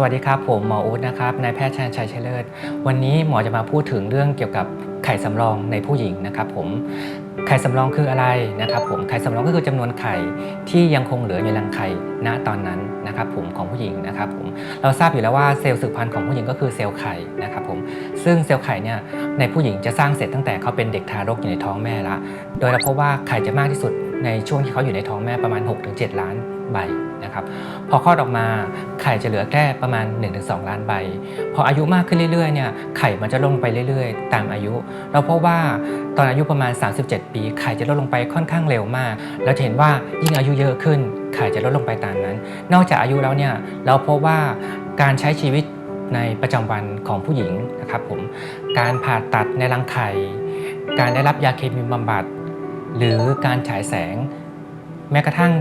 สวัสดีครับ ผมหมออู๊ดนะครับนายแพทย์ชาญชัยชัยเลิศวันนี้หมอจะมาพูดถึงเรื่องเกี่ยวกับไข่สำรองในผู้หญิงนะครับผมไข่สำรองคืออะไรนะครับผมไข่สำรองก็คือจำนวนไข่ที่ยังคงเหลือในรังไข่ณตอนนั้นนะครับผมของผู้หญิงนะครับผมเราทราบอยู่แล้วว่าเซลล์สืบพันธุ์ของผู้หญิงก็คือเซลล์ไข่นะครับผมซึ่งเซลล์ไข่เนี่ยในผู้หญิงจะสร้างเสร็จตั้งแต่เขาเป็นเด็กทารกอยู่ในท้องแม่ละโดยเราพบว่าไข่จะมากที่สุดในช่วงที่เขาอยู่ในท้องแม่ประมาณ 6-7 ล้าน ใบนะครับพอคลอดออกมาไข่จะเหลือแค่ประมาณ 1-2 ล้านใบ พออายุมากขึ้นเรื่อยๆเนี่ยไข่มันจะลดลงไปเรื่อยๆ ตามอายุ เราพบว่าตอนอายุประมาณ 37 ปีไข่จะลดลงไปค่อนข้างเร็วมาก เราจะเห็นว่ายิ่งอายุเยอะขึ้นไข่จะลดลงไปตามนั้น นอกจากอายุแล้วเนี่ยเราพบว่าการใช้ชีวิตในประจำวันของผู้หญิงนะครับผมการผ่าตัดในรังไข่การได้รับยาเคมีบำบัด หรือการฉายแสง แม้กระทั่ง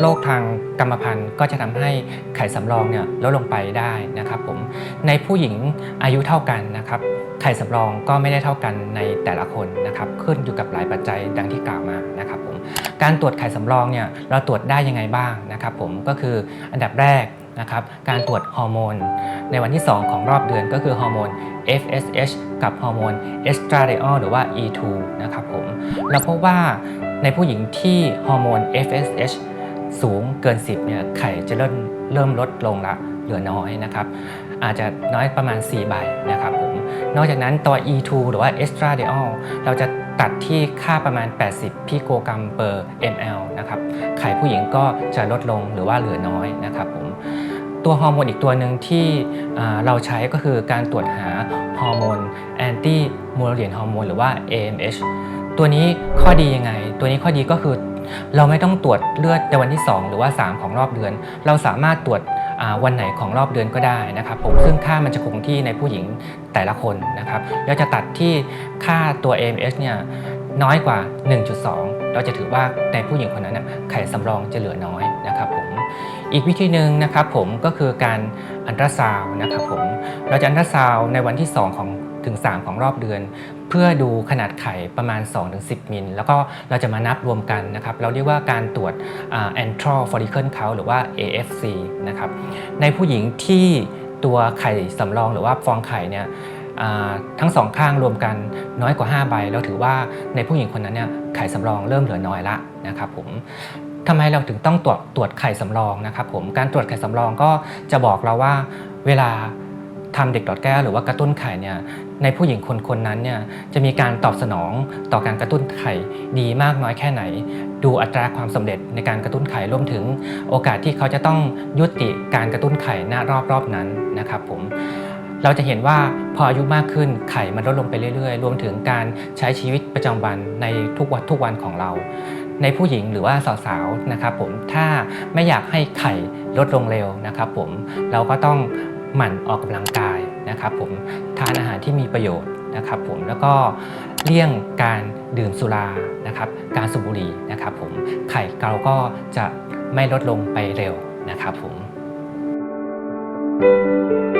โรคทางกรรมพันธุ์ก็จะทำให้ไข่สำรองเนี่ยลดลงไปได้นะครับผมในผู้หญิงอายุเท่ากันนะครับไข่สำรองก็ไม่ได้เท่ากันในแต่ละคนนะครับขึ้นอยู่กับหลายปัจจัยดังที่กล่าวมานะครับผมการตรวจไข่สำรองเนี่ยเราตรวจได้ยังไงบ้างนะครับผมก็คืออันดับแรกนะครับการตรวจฮอร์โมน ในวันที่ 2 ของรอบเดือนก็คือฮอร์โมน FSH กับฮอร์โมนเอสตราเดอลหรือว่า E2 นะครับผมเราพบว่าในผู้หญิงที่ฮอร์โมน FSH สูงเกิน 10เนี่ยไข่จะเริ่มเริ่มลดลงละเหลือน้อยนะครับ อาจจะน้อยประมาณ 4 ใบนะครับผมนอกจากนั้นตัว E2 หรือว่า estradiol เราจะตัดที่ค่าประมาณ 80 พิโกรัม per ml นะครับไข่ผู้หญิงก็จะลดลงหรือว่าเหลือน้อยนะครับผมตัวฮอร์โมนอีกตัวหนึ่งที่เราใช้ก็คือการตรวจหาฮอร์โมนแอนตี้มูลเลียนฮอร์โมนหรือว่า AMH ตัวนี้ข้อดียังไง ตัวนี้ข้อดีก็คือ เราไม่ต้องตรวจเลือดในวันที่ 2 หรือว่า 3 ของรอบเดือน เราสามารถตรวจวันไหนของรอบเดือนก็ได้นะครับผมซึ่งค่ามันจะคงที่ในผู้หญิงแต่ละคนนะครับเราจะตัดที่ค่าตัว AMH เนี่ยน้อยกว่า 1.2 เราจะถือว่าในผู้หญิงคนนั้นนะไข่สำรองจะเหลือน้อยนะครับผมอีกวิธีหนึ่งนะครับผมก็คือการอันตราซาวนะครับผมเราจะอันตราซาวในวันที่ 2 ของ ถึง 3 ของรอบเดือน เพื่อดูขนาดไข่ประมาณ 2-10 มิล แล้วก็เราจะมานับรวมกันนะครับ เราเรียกว่าการตรวจอ่า antral follicle count หรือว่า AFC นะครับ ในผู้หญิงที่ตัวไข่สำรองหรือว่าฟองไข่เนี่ยทั้งสองข้างรวมกันน้อยกว่า 5 ใบ เราถือว่าในผู้หญิงคนนั้นเนี่ยไข่สำรองเริ่มเหลือน้อยละนะครับผมทำไมเราถึงต้องตรวจตรวจไข่สำรองนะครับผมการตรวจไข่สำรองก็จะบอกเราว่าเวลา ทำเด็กหลอดแก้วหรือว่ากระตุ้นไข่เนี่ยในผู้หญิงคนคนนั้นเนี่ยจะมีการตอบสนองต่อการกระตุ้นไข่ดีมากน้อยแค่ไหน ดูอัตราความสำเร็จในการกระตุ้นไข่รวมถึงโอกาสที่เขาจะต้องยุติการกระตุ้นไข่ณรอบรอบนั้นนะครับผมเราจะเห็นว่าพออายุมากขึ้นไข่มันลดลงไปเรื่อยๆ รวมถึงการใช้ชีวิตประจำวันในทุกวันทุกวันของเรา ในผู้หญิงหรือว่าสาวๆนะครับผมถ้าไม่อยากให้ไข่ลดลงเร็วนะครับผมเราก็ต้อง หมั่นออกกำลังกายนะครับผมทานอาหารที่มีประโยชน์นะครับผมแล้วก็เลี่ยงการดื่มสุรานะครับการสูบบุหรี่นะครับผมไข่เราก็จะไม่ลดลงไปเร็วนะครับผม thank you